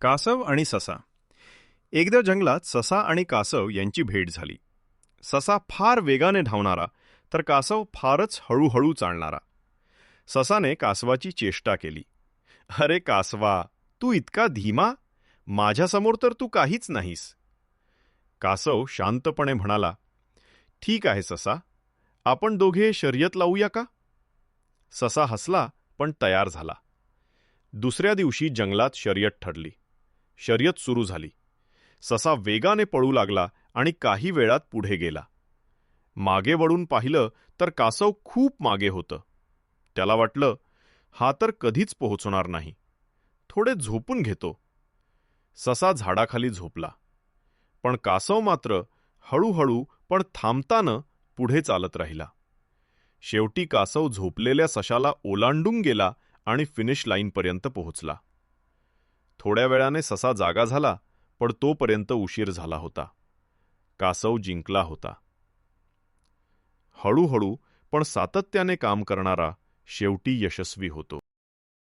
कासव आणि ससा. एकदा जंगलात ससा आणि कासव यांची भेट झाली. ससा फार वेगाने धावणारा तर कासव फारच हळूहळू चालणारा. ससाने कासवाची चेष्टा केली. अरे कासवा तू इतका धीमा? माझ्यासमोर तर तू काहीच नाहीस. कासव शांतपणे म्हणाला ठीक आहे ससा आपण दोघे शर्यत लावूया का? ससा हसला पण तयार झाला. दुसऱ्या दिवशी जंगलात शर्यत ठरली. शर्यत सुरू झाली. ससा वेगाने पळू लागला आणि काही वेळात पुढे गेला. मागे वळून पाहिलं तर कासव खूप मागे होतं. त्याला वाटलं हा तर कधीच पोहोचणार नाही. थोडे झोपून घेतो. ससा झाडाखाली झोपला. पण कासव मात्र हळूहळू पण थांबतानं पुढे चालत राहिला. शेवटी कासव झोपलेल्या सशाला ओलांडून गेला आणि फिनिश लाईनपर्यंत पोहोचला. थोड्या वेळाने ससा जागा झाला पण तोपर्यंत उशीर झाला होता. कासव जिंकला होता. हळूहळू पण सातत्याने काम करणारा शेवटी यशस्वी होतो.